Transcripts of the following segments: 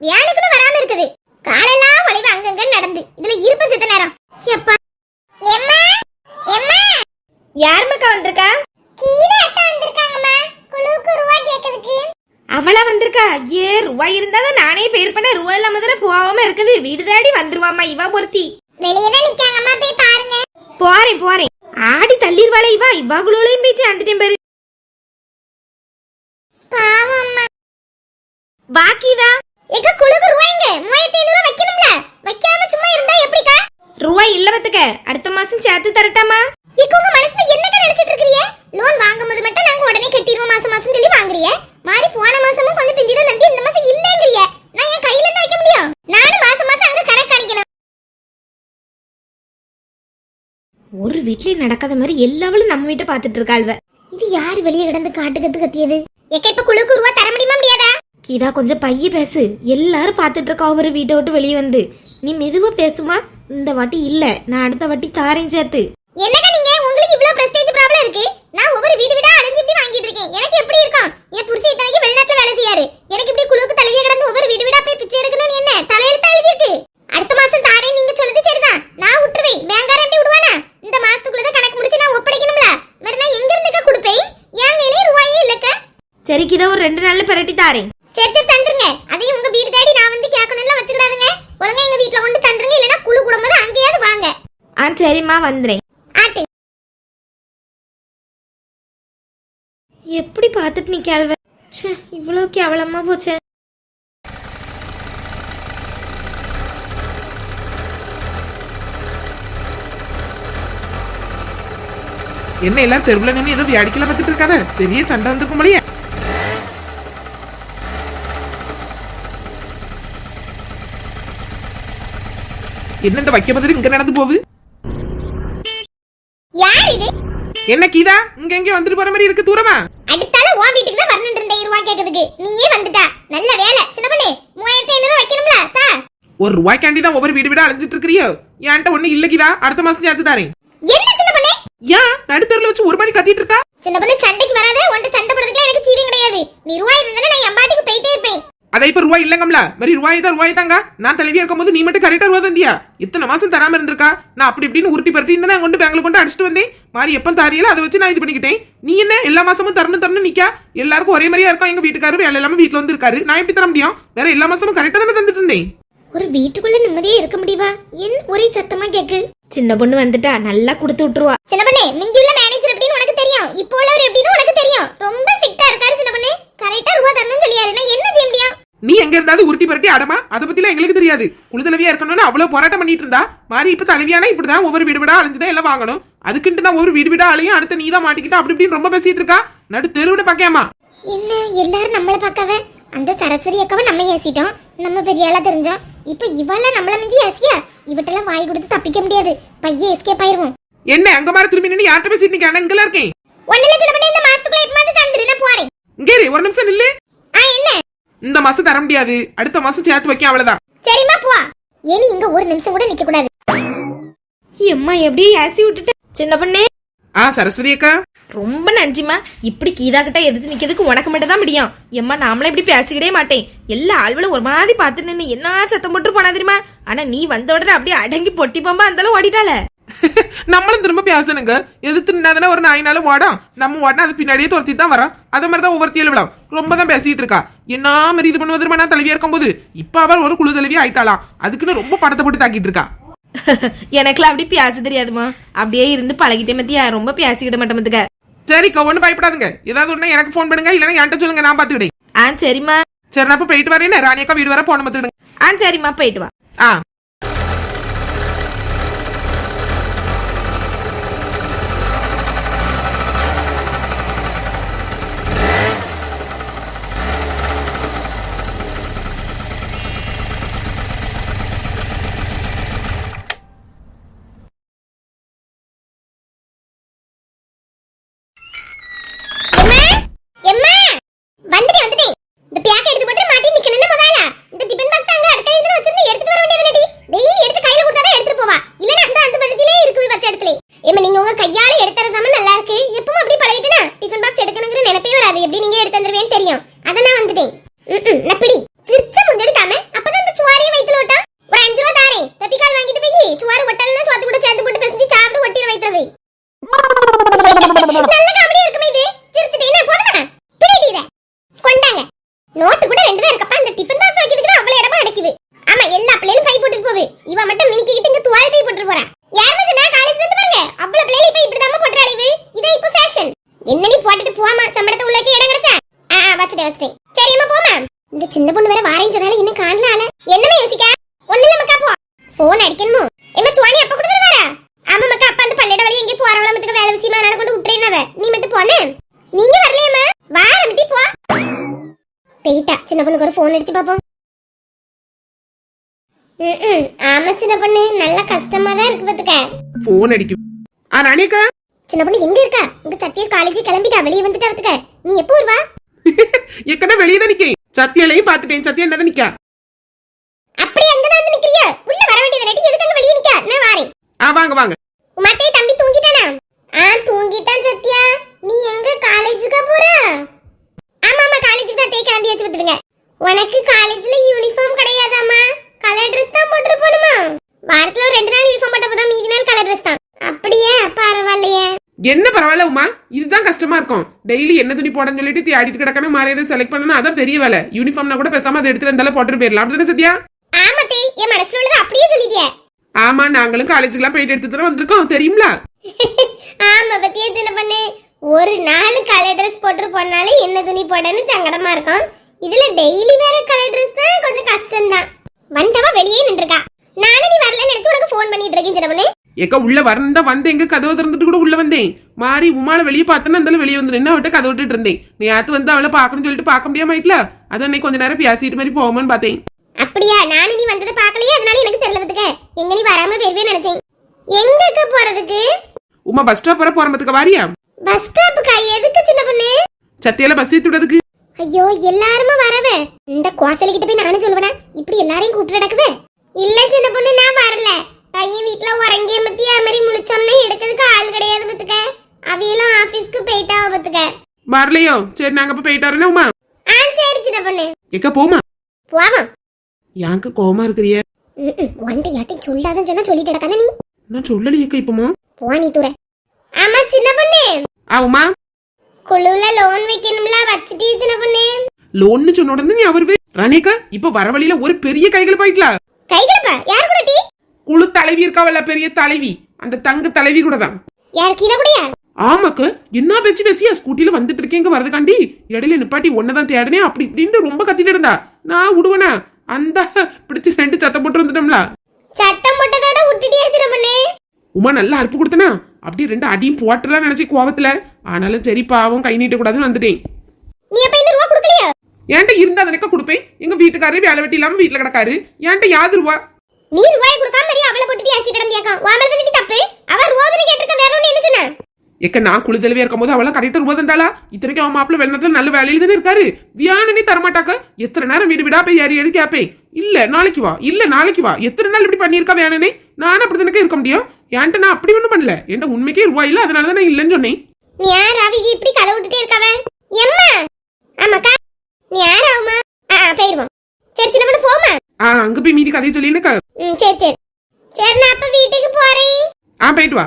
இருக்கும் வியானுக்குன்னு வராம இருக்குது. காலெல்லாம் வளைவு அங்கங்க நடந்து. இதுல இருப்ப செத்த நேரம்? எப்பா. எம்மா. எம்மா. யார் மக்கா வந்திருக்கா? கீதா அக்கா வந்திருக்காங்கம்மா. குழுவுக்கு ரூபா கேக்குறதுக்கு அவளா வந்திருக்கா? ஏ ரூபா இருந்தாதான் நானே பேர் பண்ண. ரூபாய் இல்லாம தானே போகாம இருக்குது. வீடு தேடி வந்துருவாமா இவா பொருத்தி. வெளியே தான் நிக்காங்கம்மா போய் பாருங்க. போறேன் போறேன். ஆடி தள்ளிடுவாளே இவா. இவா குழுவிலையும் பேச்சு அந்த பாரு. பாவம்மா. அம்மா எங்க குழுக்கு ரூபாய்ங்க? மூவாயிரத்தி ஐநூறு வைக்கணும்ல. வைக்காம சும்மா இருந்தா எப்படிக்கா? ரூபாய் இல்ல பத்துக்க. அடுத்த மாசம் சேர்த்து தரட்டாமா? இக்க உங்க மனசுல என்னக்கா நினைச்சிட்டு இருக்கீங்க லோன் வாங்கும்போது மட்டும் நாங்க உடனே கட்டிடுவோம் மாசம் மாசம் சொல்லி வாங்குறிய. மாறி போன மாசமும் கொஞ்சம் பிஞ்சிட நந்தி இந்த மாசம் இல்லங்கறிய. நான் என் கையில இருந்து வைக்க முடியும்? நானும் மாசம் மாசம் அங்க கணக்கு காணிக்கணும். ஒரு வீட்லயும் நடக்காத மாதிரி எல்லாவளும் நம்ம வீட்டை பாத்துட்டு இருக்காள்வ இது யார் வெளியே கிடந்து காட்டு கத்து கத்தியது? எக்க இப்ப குழுக்கு ரூபா தர முடியுமா முடியாதா? கீதா கொஞ்சம் பைய பேசு. எல்லாரும் பாத்துட்டு இருக்கா ஒரு வீட்டை விட்டு வெளியே வந்து. நீ மெதுவா பேசுமா. இந்த வாட்டி இல்ல. நான் அடுத்த வாட்டி தாரேன் சேர்த்து. என்னக்கா நீங்க? உங்களுக்கு இவ்ளோ பிரஸ்டேஜ் ப்ராப்ளம் இருக்கு. நான் ஒவ்வொரு வீடு வீடா அலைஞ்சு இப்படி வாங்கிட்டு இருக்கேன். எனக்கு எப்படி இருக்கும்? என் புருஷன் இத்தனைக்கு வெளிநாட்டுல வேலை செய்யாரு. எனக்கு இப்படி குழுக்கு தலைவிய கிடந்து ஒவ்வொரு வீடு வீடா போய் பிச்சை எடுக்கணும்னு என்ன? தலையெழுத்து எழுதி இருக்கு அடுத்த மாசம் தாரேன் நீங்க சொல்லுது சரிதான். நான் விட்டுருவேன் பேங்கார எப்படி விடுவானா இந்த மாசத்துக்குள்ள தான் கணக்கு முடிச்சு நான் ஒப்படைக்கணும்ல. வேற நான் எங்க இருந்துக்க கொடுப்பேன்? என் கையிலே ரூபாயே இல்லக்க. சரி கீதா ஒரு ரெண்டு நாள்ல பிரட்டி தாரேன். சரி சரி தந்துருங்க. அதையும் உங்க வீடு தேடி நான் வந்து கேட்கணும்ல வச்சுக்கிடாதுங்க. ஒழுங்கா எங்க வீட்ல கொண்டு தந்துருங்க இல்லைன்னா குழு குடும்பம் அங்கேயாவது வாங்க. ஆ சரிம்மா வந்துறேன். ஆட்டு. எப்படி பார்த்துட்டு நீ கேள்வ ச்சே இவ்வளோ கேவலமா போச்சே. என்ன எல்லாம் தெருவுல நின்று ஏதோ வியாடிக்கல பார்த்துட்டு இருக்காத? பெரிய சண்டை வந்துக்கும் போலயே. என்ன இந்த வைக்க பதில்? இங்க நடந்து போகுது என்ன கீதா? இங்க எங்க வந்துட்டு போற மாதிரி இருக்கு? தூரமா? அடுத்தால உன் வீட்டுக்கு தான் வரணும் ரெண்டாயிரம் ரூபாய் கேக்குறதுக்கு. நீயே வந்துட்டா. நல்ல வேலை. சின்ன பண்ணு மூவாயிரத்தி ஐநூறு வைக்கணும்ல தா. ஒரு ரூபாய்க்காண்டி தான் ஒவ்வொரு வீடு வீடா அலைஞ்சிட்டு இருக்கிறியோ? என்கிட்ட ஒண்ணு இல்ல கீதா. அடுத்த மாசம் சேர்த்து தாரேன். என்ன சின்ன பண்ணு? ஏன்? நடுத்தருல வச்சு ஒரு மாதிரி கத்திட்டு இருக்கா? சின்ன பண்ணு சண்டைக்கு வராத. உன்ட்ட சண்டை போடுறதுக்கு எனக்கு சீரியம் கிடையாது. நீ ரூபாய் இருந்தா நான் என் பாட்டுக்கு போயிட்டே இருப்பேன். அதை இப்ப ரூபாய் இல்லங்கம்ல? மாதிரி ரூபாய் தான் ரூபாய் தாங்க. நான் தலைவியா இருக்கும்போது நீ மட்டும் கரெக்டா ரூபா தந்தியா? இத்தனை மாசம் தராம இருந்திருக்கா? நான் அப்படி இப்படின்னு உருட்டி பரட்டி இருந்தா நான் கொண்டு பேங்க்ல கொண்டு அடிச்சுட்டு வந்தேன். மாறி எப்ப தாரியல அதை வச்சு நான் இது பண்ணிக்கிட்டேன். நீ என்ன எல்லா மாசமும் தரணும் தரணும் நிக்கா? எல்லாருக்கும் ஒரே மாதிரியா இருக்கும் எங்க வீட்டுக்காரரு வேலை இல்லாம வீட்டுல வந்து இருக்காரு. நான் எப்படி தர முடியும்? வேற எல்லா மாசமும் கரெக்டா தானே தந்துட்டு இருந்தேன். ஒரு வீட்டுக்குள்ள நிம்மதியே இருக்க முடியுவா என்ன ஒரே சத்தமா கேக்கு. சின்ன பொண்ணு வந்துட்டா நல்லா கொடுத்து விட்டுருவா. சின்ன பண்ணு மிஞ்சி உள்ள மேனேஜர் எப்படின்னு உனக்கு தெரியும். இப்போ உள்ளவர் எப்படின்னு உனக்கு தெரியும். ரொம்ப ஸ்ட்ரிக்ட்டா இருக்காரு சின்ன பண்ணு. கரெக்டா ரூபா தரணும்னு சொல்லியாரு என்ன முடியும் நீ எங்க இருந்தாலும் உருட்டி பரட்டி அடமா அதை பத்திலாம் எங்களுக்கு தெரியாது. குழுதலவியா இருக்கணும்னு அவ்வளவு போராட்டம் பண்ணிட்டு இருந்தா மாறி இப்ப தலைவியானா இப்படிதான் ஒவ்வொரு வீடு வீடா அலைஞ்சுதான் எல்லாம் வாங்கணும். அதுக்குன்ட்டு நான் ஒரு வீடு வீடா அலையும் அடுத்த நீ தான் மாட்டிக்கிட்டு அப்படி இப்படின்னு ரொம்ப பேசிட்டு இருக்கா. நடு தெருவுன்னு பாக்கியாமா என்ன எல்லாரும் நம்மள பார்க்கவ? அந்த சரஸ்வதி அக்காவை நம்ம ஏசிட்டோம். நம்ம பெரிய ஆளா தெரிஞ்சோம். இப்ப இவெல்லாம் நம்மள மிஞ்சி ஏசியா? இவட்டெல்லாம் வாய் கொடுத்து தப்பிக்க முடியாது. பையன் எஸ்கேப் ஆயிருவோம். என்ன அங்க மாதிரி திரும்பி நின்று யார்கிட்ட பேசிட்டு நிக்க இங்கெல்லாம் இருக்கேன். சின்ன பண்ணு இந்த மாசத்துக்குள்ள எப்ப வந்து தந்துரு நான் போறேன். இங்கே ஒரு நிமிஷம் நில்லு. இந்த மாசம் தர முடியாது. அடுத்த மாசம் சேர்த்து வைக்க அவ்வளவுதான். சரிம்மா போ. ஏனி இங்க ஒரு நிமிஷம் கூட நிக்க கூடாது. எம்மா எப்படியே ஏசி விட்டுட்டு? சின்ன பொண்ணே. ஆ சரஸ்வதி அக்கா. ரொம்ப நன்றிம்மா. இப்படி கீதா கிட்ட எதிர்த்து நிக்கிறதுக்கு உனக்கு மட்டும் தான் முடியும். எம்மா நாமளும் இப்படி பேசிக்கிட்டே மாட்டேன். எல்லா ஆள்களும் ஒரு மாதிரி பார்த்து நின்று என்ன சத்தம் போட்டு போனா தெரியுமா? ஆனா நீ வந்த உடனே அப்படியே அடங்கி பொட்டி பாம்பா அந்த அளவு ஓடிட்டால நம்மளும் திரும்ப பேசணுங்க எதிர்த்து நின்னாதானே ஒரு நாயினால ஓடும் நம்ம ஓடனா அது பின்னாடியே துரத்தி தான் வரோம் அதே மாதிரி தான் ஒவ்வொருத்தியில விடும் ரொம்ப தான் பேசிட்டு இருக்கா. என்ன மாதிரி இது பண்ணுவது தெரியுமா? நான் தலைவியா இருக்கும்போது. இப்ப அவர் ஒரு குழு தலைவி ஆயிட்டாளாம் அதுக்குன்னு ரொம்ப படத்தை போட்டு தாக்கிட்டு இருக்கா. எனக்குலாம் அப்படி பேச தெரியாதுமா. அப்படியே இருந்து பழகிட்டே மத்தியா. ரொம்ப பேசிக்கிட மாட்டேன் மத்துக்க. சரிக்கா ஒன்றும் பயப்படாதுங்க. ஏதாவது ஒண்ணு எனக்கு ஃபோன் பண்ணுங்க. இல்லைன்னா என்கிட்ட சொல்லுங்க. நான் பாத்துக்கிட்டேன் ஆ சரிம்மா. சரி நான் இப்ப போயிட்டு வரேன். ராணியக்கா வீடு வர போன மத்துடுங்க ஆ சரிம்மா. போயிட்டு வா. ஆ வை சுவாறு ஒட்டல்னா சோத்து கூட சேர்த்து போட்டு பிசைஞ்சு சாப்பிட்டு ஒட்டிர வைத்த வை நல்ல காமெடியா இருக்குமே இது சிரிச்சிட்டீங்க போதுமா பிடிடி இத கொண்டாங்க நோட்டு கூட ரெண்டு தான் இருக்கப்பா இந்த டிஃபன் பாக்ஸ் வைக்கிறதுக்கு அவ்வளவு இடமா அடைக்குது ஆமா எல்லா பிள்ளைகளும் பை போட்டுட்டு போகுது இவ மட்டும் மினிக்கிட்டு இங்க துவால் பை போட்டுட்டு போறா யார் மச்சனா காலேஜ்ல இருந்து பாருங்க அவ்வளவு பிள்ளைகள் இப்ப இப்படி தான் போட்டுற அழிவு இதே இப்ப ஃபேஷன் என்ன நீ போட்டுட்டு போமா சம்பளத்தை உள்ளாக்கி இடம் கிடைச்சா ஆ ஆ, வச்சுட்டேன் வச்சுட்டேன் சரி அம்மா போமா இந்த சின்ன பொண்ணு வேற வாரேன்னு சொன்னாலும் இன்னும் காணல ஆள என்னமே யோசிக்க ஒண்ணு இல்ல மக்கா போ போன் அடிக்கணுமோ என்ன சுவாணி அப்ப கொடுத்துட்டு வரா ஆமா மக்கா அப்பா அந்த பள்ளியிட வழி எங்கே போறவள மத்துக்கு வேலை விஷயமா அவ நீ மட்டும் போனே நீங்க வரலையாம்மா வாரம் போ. போயிட்டா. சின்ன பொண்ணுக்கு ஒரு ஃபோன் அடிச்சு பாப்போம். ம்ம். ஆமா சின்ன பொண்ணு. நல்ல கஷ்டமா தான் இருக்கு பாத்துக்க. போன் அடிக்கும் ஆ ராணிக்கா சின்ன பொண்ணு எங்க இருக்கா? உங்க சத்திய காலேஜ் கிளம்பிட்டா வெளியே வந்துட்டா பாத்துக்க. நீ எப்போ வருவா? எக்கட வெளியே தான் நிக்கேன் சத்தியாலையும் பாத்துட்டேன் சத்தியா என்ன நிக்கா? அப்படி அங்கதான் வந்து நிக்கிறியா? உள்ள வர வேண்டியது நடி எதுக்கு அங்க வெளியே நிக்க? நான் வாரேன். ஆ வாங்க வாங்க உமாத்தே தம்பி தூங்கிட்டானா ஆ தூங்கிட்டான் சத்யா. நீ எங்க காலேஜுக்கு போற? ஆமா ஆமா காலேஜுக்கு தான் தேய் கிளம்பி வச்சு விட்டுடுங்க உனக்கு காலேஜ்ல யூனிஃபார்ம் கிடையாதாம்மா. கலர் ட்ரெஸ் தான் போட்டு போணுமா வாரத்துல ரெண்டு நாள் யூனிஃபார்ம் போட்டப்பதான் மீதி நாள் கலர் ட்ரெஸ் தான். அப்படியே? பரவாயில்லையே. என்ன பரவாயில்ல உமா? இதுதான் கஷ்டமா இருக்கும். டெய்லி என்ன துணி போடன்னு சொல்லிட்டு தேடிட்டு கிடக்கணும் மாறி எதை செலக்ட் பண்ணணும் அதான் பெரிய வேலை. யூனிஃபார்ம்னா கூட பேசாம அதை எடுத்துட்டு இருந்தாலும் போட்டுட்டு போயிடலாம். அப்படிதானே சத்யா? ஆமா தேய் என் மனசுல உள்ளதை அப்படியே சொல்லிட்டியே. ஆமா நாங்களும் காலேஜுக்குலாம் போயிட்டு எடுத்துட்டு வந்திருக்கோம். தெரியுங்களா ஆமா பத்தியே சின்ன பண்ணு. ஒரு நாள் கலர் ட்ரெஸ் போட்டு போனாலும் என்ன துணி போடன்னு சங்கடமா இருக்கும். இதுல டெய்லி வேற கலர் ட்ரெஸ் தான் கொஞ்சம் கஷ்டம் தான் வந்தவா வெளியே நின்றுக்கா. நானும் நீ வரலன்னு நினைச்சு உனக்கு ஃபோன் பண்ணிட்டு இருக்கேன் சின்ன பண்ணு ஏக்கா உள்ள வரந்தா வந்து எங்க கதவை திறந்துட்டு கூட உள்ள வந்தேன். மாறி உமால வெளியே பார்த்தேன்னா அந்த வெளியே வந்து நின்று அவட்ட கதை விட்டுட்டு இருந்தேன். நீ ஆத்து வந்து அவளை பார்க்கணும்னு சொல்லிட்டு பார்க்க முடியாம ஆயிட்டல? அதான் அன்னைக்கு கொஞ்ச நேரம் பேசிட்டு மாதிரி போவோம்னு பார்த்தேன். அப்படியா? நானும் நீ வந்ததை பார்க்கலையே அதனால எனக்கு தெரியல எங்க நீ வராம போயிருவே நினைச்சேன். எங்கக்கு போறதுக்கு? உமா பஸ் ஸ்டாப் வர போறமத்துக்கு வாரியா? பஸ் ஸ்டாப்புக்கா எதுக்கு சின்ன பொண்ணு? சத்தியால பஸ் ஏத்தி விடுறதுக்கு? ஐயோ எல்லாருமே வரவ. இந்த குவாசலி கிட்ட போய் நானும் சொல்லுவேனா இப்படி எல்லாரையும் கூட்டு நடக்குது இல்ல சின்ன பொண்ணு நான் வரல. பையன் வீட்ல உறங்கிய மத்திய மாதிரி முழிச்சோம்னா எடுக்கிறதுக்கு ஆள் கிடையாது பத்துக்க அவையெல்லாம் ஆபீஸ்க்கு போயிட்டா பத்துக்க வரலையோ? சரி நாங்க அப்ப போயிட்டு வரேன் உமா? ஆ சரி சின்ன பொண்ணு. எக்கா போமா? போவோம் யாங்க கோவமா இருக்கிறிய? ஒன்றை யார்ட்டையும் சொல்லாதன்னு சொன்னா சொல்லிட்டு கிடக்கான நீ. நான் சொல்லலையேக்கா இப்பமா போ நீ தூர. ஆமா சின்ன பொண்ணு. ஆ உமா குழுல லோன் வைக்கணும்ல வச்சுட்டே சின்ன பொண்ணு. லோன்னு சொன்ன உடனே நீ அவரு ரணிகா இப்ப வர வழியில ஒரு பெரிய கைகள் போயிட்டல கைகளப்பா யார் கூட டீ? குழு தலைவி இருக்காவல்ல பெரிய தலைவி. அந்த தங்க தலைவி கூட தான். யார் கீழே கூடயா ஆமாக்கு என்ன பேச்சு பேசியா? ஸ்கூட்டில வந்துட்டு இருக்கேங்க வரதுக்காண்டி இடையில நிப்பாட்டி ஒன்னதான் தேடனே அப்படி இப்படின்னு ரொம்ப கத்திட்டு இருந்தா. நான் விடுவேனா அந்த பிடிச்சு ரெண்டு சத்தம் போட்டு வந்துட்டோம்ல. சத்தம் போட்டதோட விட்டுட்டியா சின்ன பொண்ணு? உமா நல்லா அறுப்பு கொடுத்தனா? அப்படியே ரெண்டு அடியும் போட்டுலாம் நினைச்சு கோவத்துல. ஆனாலும் சரி பாவம் கை நீட்ட கூடாதுன்னு வந்துட்டேன். என்கிட்ட இருந்தா தானே கொடுப்பேன். எங்க வீட்டுக்காரரு வேலை வெட்டி இல்லாம வீட்டுல கிடக்காரு. என்கிட்ட யாது ரூபா? நீ ரூபாய் கொடுக்காம மாதிரி அவளை போட்டுட்டு அரிசி கிடந்தியாக்கா உன் மேல தப்பு? அவ ரூபாய் கேட்டிருக்க வேற ஒண்ணு என்ன சொன்னா? எக்க நான் குளிதலவே இருக்கும் போது அவளாம் கரெக்டா ரூபா தந்தாளா? இத்தனைக்கும் அவன் மாப்பிள்ள வெளிநாட்டுல நல்ல வேலையில தானே இருக்காரு. வியானனே தரமாட்டாக்க? எத்தனை நேரம் வீடு வீடா போய் ஏறி ஏறி கேப்பேன். இல்ல நாளைக்கு வா. இல்ல நாளைக்கு வா. எத்தனை நாள் இப்படி பண்ணியிருக்கா வேணனே நானும் அப்படி தானே இருக்க முடியும்? என்கிட்ட நான் அப்படி ஒண்ணும் பண்ணல. என்கிட்ட உண்மைக்கே ரூபா இல்ல அதனால தான் நான் இல்லைன்னு சொன்னேன். நீ யார் அவிக்கு இப்படி கதை விட்டுட்டே இருக்காவ எம்மா? ஆமாக்கா. நீ யார் ஆகுமா ஆ போயிருவோம். சரி சின்ன பொண்ணு போமா ஆ அங்க போய் மீதி கதையை சொல்லினுக்கா ம் சரி சரி. சரி நான் அப்ப வீட்டுக்கு போறேன். ஆ போயிட்டு வா.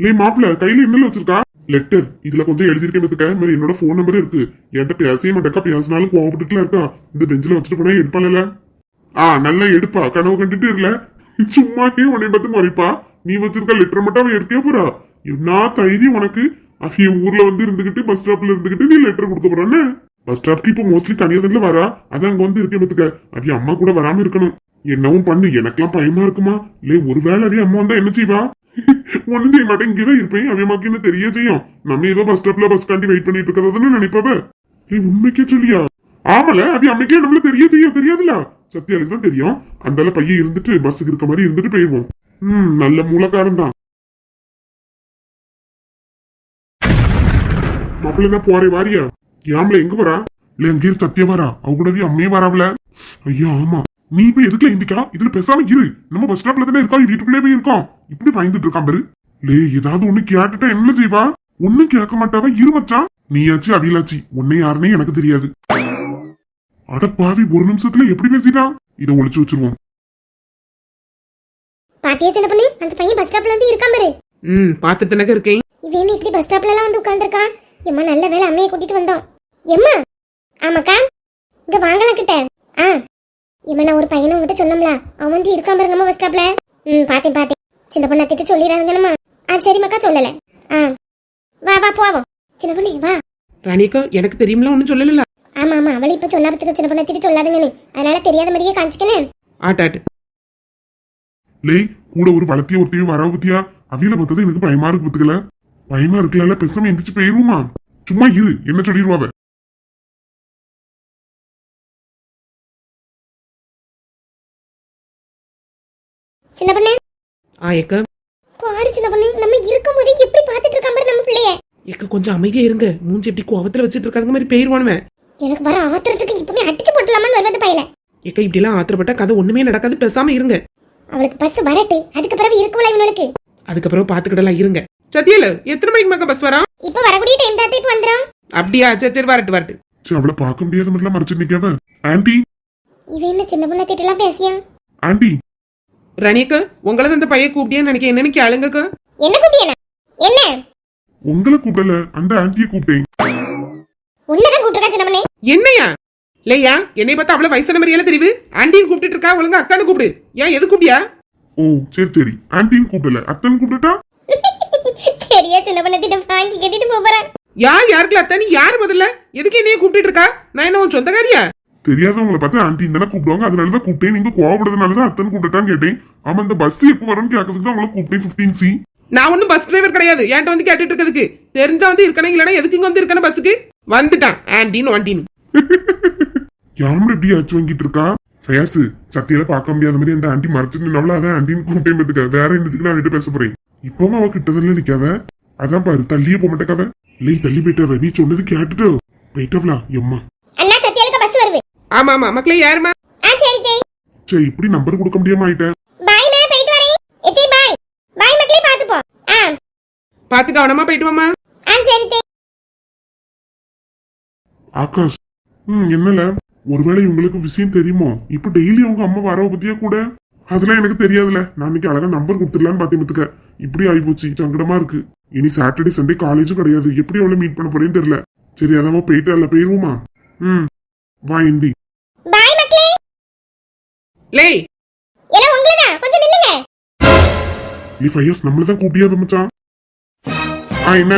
லே மாப்பிள்ள கையில என்னல வச்சிருக்கா? லெட்டர் இதுல கொஞ்சம் எழுதிருக்கேன் பாத்துக்க இந்த மாதிரி என்னோட ஃபோன் நம்பர் இருக்கு. என்கிட்ட பேசவே மாட்டேக்கா பேசினாலும் கோவப்பட்டுட்டுல இருக்கா இந்த பெஞ்சில வச்சுட்டு போனா எடுப்பான்ல. ஆ நல்லா எடுப்பா. கனவு கண்டுட்டு இருல. சும்மாக்கே உன்னை பார்த்து மறைப்பா. நீ வச்சிருக்க லெட்டர் மட்டும் அவன் இருக்கே போறா. என்ன தைரியம் உனக்கு? அவன் ஊர்ல வந்து இருந்துகிட்டு பஸ் ஸ்டாப்ல இருந்துகிட்டு நீ லெட்டர் கொடுக்க போறானே பஸ் ஸ்டாப்க்கு இப்போ மோஸ்ட்லி கனியதுல வரா? அதான் அங்க வந்து இருக்கேன் பாத்துக்க. அவிய அம்மா கூட வராம இருக்கணும். என்னவும் பண்ணு. எனக்கெல்லாம் பயமா இருக்குமா? இல்லை ஒருவேளை அவிய அம்மா வந்தா என்ன செய்வா? ஒண்ணும் செய்ய மாட்டேன். இங்கதான் இருப்பேன். அவியமாக்கு என்ன தெரிய செய்யும்? நம்ம ஏதோ பஸ் ஸ்டாப்ல பஸ் காண்டி வெயிட் பண்ணிட்டு இருக்கிறதுன்னு நினைப்பவ? நீ உண்மைக்கே சொல்லியா? ஆமல அவி அம்மைக்கே நம்மள தெரிய செய்ய தெரியாதுல? சத்தியாலும் தான் தெரியும். அந்தால பையன் இருந்துட்டு பஸ்ஸுக்கு இருக்க மாதிரி இருந்துட்டு போயிருவோம். ம் நல்ல மூலக்காரன் தான். மாப்பிள்ள என்ன போறேன் வாரியா? ஏம்ல எங்க வரா இல்ல எங்க இரு சத்தியா வரா. அவ கூடவே அம்மையே வராவல. ஐயா ஆமா. நீ இப்ப எதுக்குல இந்திக்கா இதுல பேசாம இரு. நம்ம பஸ் ஸ்டாப்ல தானே இருக்கோம். வீட்டுக்குள்ளே போய் இருக்கோம். இப்படி பயந்துட்டு இருக்கான் பாரு. லே ஏதாவது ஒண்ணு கேட்டுட்டா என்ன செய்வா? ஒண்ணும் கேட்க மாட்டாவ. இரு மச்சான். நீயாச்சு அவியலாச்சு உன்னை யாருன்னே எனக்கு தெரியாது. அட பாவி ஒரு நிமிஷத்துல எப்படி பேசிட்டான்? இதை ஒளிச்சு வச்சிருவோம். பாத்தியா சின்ன பொண்ணு? அந்த பையன் பஸ் ஸ்டாப்ல வந்து இருக்கான் பாரு. ம் பார்த்துட்டு தானே இருக்கேன். இவன் இப்படி பஸ் ஸ்டாப்ல எல்லாம் வந்து உட்கார்ந்திருக்கான் எம்மா நல்ல வேலை அம்மையை கூட்டிட்டு வந்தோம். எம்மா? ஆமாக்கா. இங்க வாங்கலாம் கிட்ட. ஆ. எம்மா நான் ஒரு பையனை உங்ககிட்ட சொன்னோம்ல. அவன் வந்து இருக்கான் பாருங்கம்மா பஸ் ஸ்டாப்ல ம் பார்த்தேன் பார்த்தேன் சின்ன பொண்ணு அத்திட்டு சொல்லிடாதுங்கம்மா ஆ சரிம்மாக்கா சொல்லல. ஆ. வா வா போவோம். சின்ன பொண்ணு வா. ராணிக்கா எனக்கு தெரியும்ல ஒன்றும் சொல்லல ஆமா ஆமா. அவளை இப்ப சொன்னா பத்துக்கு சின்ன பொண்ணு அத்திட்டு சொல்லாதுங்கன்னு அதனால தெரியாத மாதிரியே காமிச்சிக்கனேன் ஆட்டாட்டு லே கூட ஒரு வளர்த்திய ஒருத்தையும் வரவ பத்தியா அவியல பார்த்தது எனக்கு பயமா இருக்கு பத்துக்கல பயமா இருக்குல்ல பெசாம எந்திரிச்சு போயிருமா சும்மா இரு என்ன சொல்லிடுவாவ சின்ன பொண்ணு? ஆ ஏக்கா. பாரு சின்ன பொண்ணு. நம்ம இருக்கும்போதே எப்படி பார்த்துட்டு இருக்கான் பாரு நம்ம பிள்ளைய. ஏக்கா கொஞ்சம் அமைதியா இருங்க. மூஞ்சி எப்படி கோவத்துல வச்சுட்டு இருக்காங்க மாதிரி பெயர்வானுவேன் எனக்கு வர ஆத்திரத்துக்கு இப்பவுமே அடிச்சு போட்டலாமான்னு வருவது பையல. ஏக்கா இப்படி எல்லாம் ஆத்திரப்பட்ட கதை ஒண்ணுமே நடக்காது. பேசாம இருங்க. அவளுக்கு பஸ் வரட்டு. அதுக்கு பிறகு இருக்கும்ல இவனுக்கு. அதுக்கப்புறம் பாத்துக்கிடலாம் இருங்க. சத்தியல எத்தனை மணிக்கு மக்கா பஸ் வரா இப்ப வரக்கூடிய டைம் தான் இப்ப வந்துடும் அப்படியா? சரி சரி வரட்டு வரட்டு. சரி அவளை பார்க்க முடியாத மாதிரிலாம் மறைச்சு நிக்காவ ஆன்டி இவன் என்ன சின்ன பொண்ணை திட்டலாம் பேசியா? ஆன்டி ரணியக்கா உங்களை அந்த பையன் கூப்பிட்டியான்னு நினைக்க என்னன்னு கேளுங்கக்கா. என்ன கூப்பிட்டியன என்ன? உங்களை கூப்பிடல அந்த ஆன்டியை கூப்பிட்டேன். உன்னதான் கூப்பிட்டுருக்கா சின்ன பொண்ணே என்னையா? இல்லையா? என்னை பார்த்தா அவ்வளவு வயசான மாதிரியால தெரியுது. ஆண்டின்னு கூப்பிட்டு இருக்கா? ஒழுங்கா அக்கான்னு கூப்பிடு. ஏன் எது கூப்பிட்டியா? ஓ சரி சரி. ஆன்டின்னு கூப்பிடல. அத்தன் கூப்பிட்டுட்டா? சரியா சின்ன பொண்ணை திட்டம் வாங்கி கட்டிட்டு போறேன். யார் யாருக்குல அத்தா நீ யார் முதல்ல? எதுக்கு என்னைய கூப்பிட்டு இருக்கா? நான் என்ன உன் சொந்தக்காரியா? தெரியாதவங்களை பார்த்து ஆன்டின்னு தானே கூப்பிடுவாங்க. அதனாலதான் கூப்பிட்டேன். நீங்க கோவப்படுறதுனாலதான் அத்தன் கூப்பிட்டுட்டான்னு கேட்டேன். ஆமா இந்த பஸ் எப்போ வரும்னு கேட்கறதுக்கு தான் உங்களை கூப்பிட்டேன் பிப்டீன் சி நான் ஒன்னும் பஸ் டிரைவர் கிடையாது. என்கிட்ட வந்து கேட்டுட்டு இருக்கிறதுக்கு. தெரிஞ்சா வந்து இருக்கணும் இல்லைன்னா எதுக்கு இங்க வந்து இருக்கணும் பஸ்ஸுக்கு வந்துட்டான். ஆண்டின்னு வண்டின்னு யாரும் எப்படி ஆச்சு வாங்கிட்டு இருக்கா? ஃபயாசு சத்தியில பார்க்க முடியாத மாதிரி அந்த ஆண்டி மறைச்சிட்டு நின்னால அதான் ஆண்டின்னு கூப்பிட்டேன் பார்த்துக்க வேற என்னதுக்கு நான் அவகிட்ட பேச போறேன்? இப்பவும் அவ கிட்டதில்ல நிக்காத. அதான் பாரு தள்ளியே போக மாட்டேக்காவ இல்லை தள்ளி போயிட்டாவ நீ சொன்னது கேட்டுட்டு. போயிட்டவளா எம்மா அண்ணா சத்தியாலுக்கு பஸ் வருது ஆமா ஆமா. மக்களே யாருமா ஆ சரி சரி. இப்படி நம்பர் கொடுக்க முடியாம ஆயிட்டேன். பாய் மே போயிட்டு வரேன். எத்தி பாய். பாய் மக்களே பாத்து போ ஆ கவனமா போயிட்டு வாமா ஆ சரி தேய் ஆகாஷ் ம் என்னல? ஒருவேளை இவங்களுக்கு விஷயம் தெரியுமோ? இப்ப டெய்லி உங்க அம்மா வரவ பத்தியா கூட? அதெல்லாம் எனக்கு தெரியாதுல. நான் இன்னைக்கு அழகா நம்பர் கொடுத்துடலான்னு பாத்தீங்க இப்படி ஆயிப்போச்சு சங்கடமா இருக்கு. இனி சாட்டர்டே சண்டே காலேஜும் கிடையாது. எப்படி அவளை மீட் பண்ண போறேன்னு தெரியல. சரி அதான் போயிட்டு அல்ல போயிருவோமா? ம். வா இந்தி லேய் எல்லாம் உங்களதான் கொஞ்சம் நில்லுங்க. நீ ஃபைவ் இயர்ஸ் நம்மளதான் கூப்பிட்டியா மச்சான்? ஆ என்ன